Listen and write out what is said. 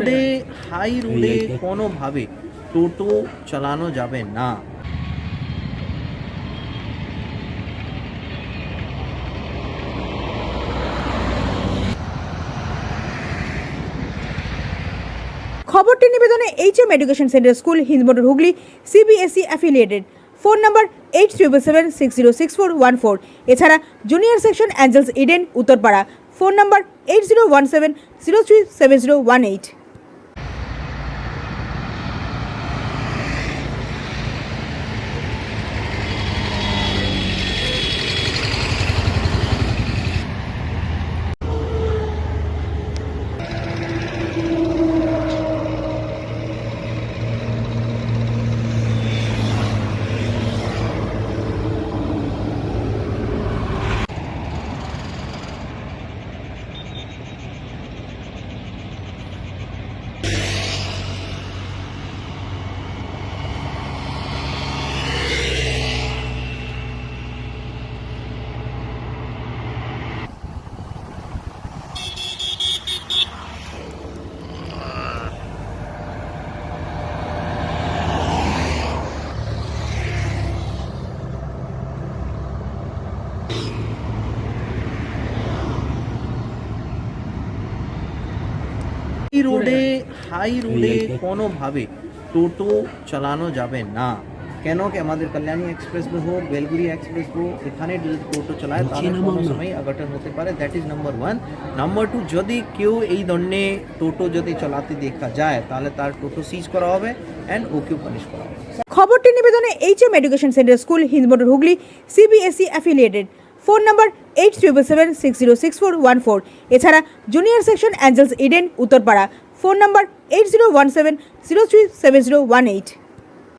রোডে হাই রোডে কোনোভাবে টোটো চালানো যাবে না। খবরটি নিবেদনে H M education centre school Hindmotor Hooghly CBSE affiliated phone number eight triple seven six zero six four one four এছাড়া junior section Angels Eden Uttarpara. Phone number eight zero one seven zero three seven zero one eight high রোডে high রোডে কোনোভাবে টোটো চালানো যাবে না। কেন কি আমাদের কল্যাণী এক্সপ্রেস হোক বেলগুড়ি এক্সপ্রেস হোক এখানে যদি টোটো চালায় তাহলে কোনো সময় অঘটন হতে পারে। That is number one number two যদি কেউ এই ধরনের টোটো যদি চালাতে দেখা যায় তাহলে তার টোটো সিজ করা হবে অ্যান্ড ওকেও পানিশ করা হবে। খবরটি নিবেদনে H M education centre school Hindmotor Hooghly CBSE affiliated phone number eight triple seven six zero six four one four এছাড়া junior section Angels Eden Uttarpara. Phone number eight zero one seven zero three seven zero one eight